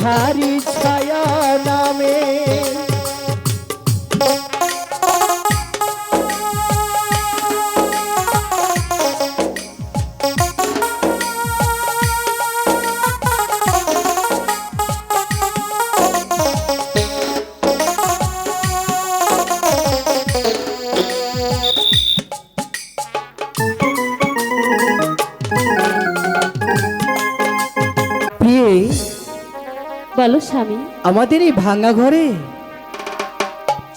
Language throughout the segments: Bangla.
तुम्हारी छाया नामे। বলো স্বামী। আমাদের এই ভাঙা ঘরে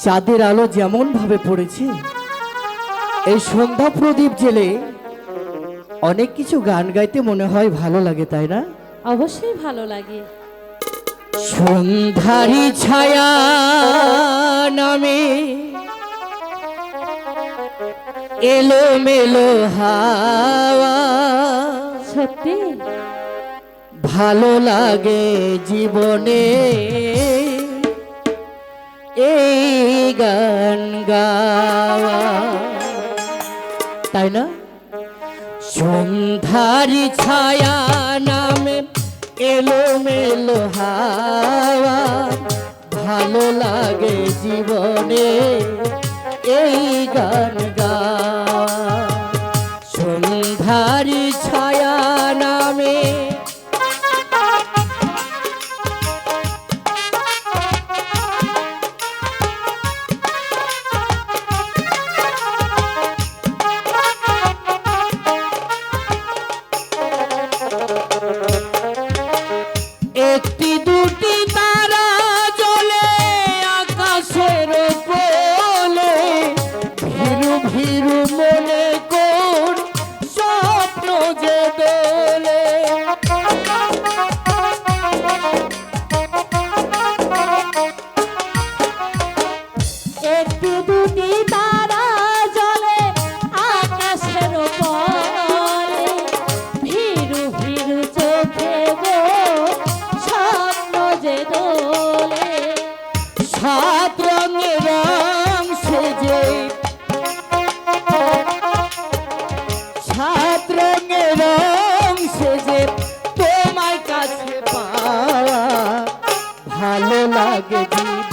চাঁদের আলো যেমন ভাবে পড়েছে এই সন্ধ্যা প্রদীপ জেলে অনেক কিছু গান গাইতে মনে হয় ভালো লাগে তাই না? অবশ্যই ভালো লাগে। সন্ধ্যারি ছায়া নামে এলো মেলো হাওয়া। সত্যি? ভালো লাগে জীবনে। এই গান গাওয়া। তাই না? সন্ধ্যারি ছায়া নামে এলো মেলো হাওয়া। ভালো লাগে জীবনে। এই গান রং যে তোমার কাছে পাওয়া ভালো লাগে জীবনে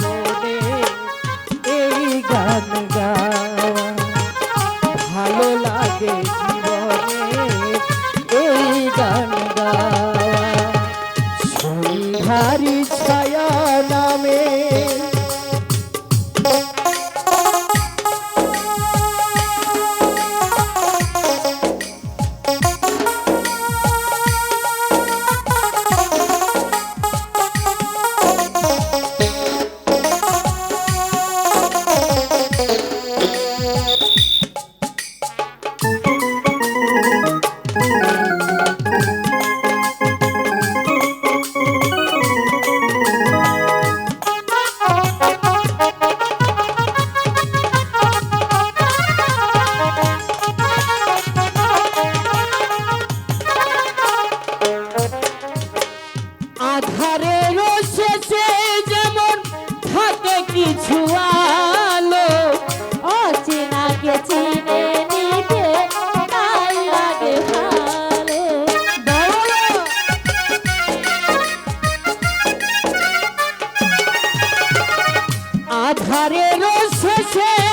আধারের শেষে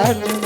এই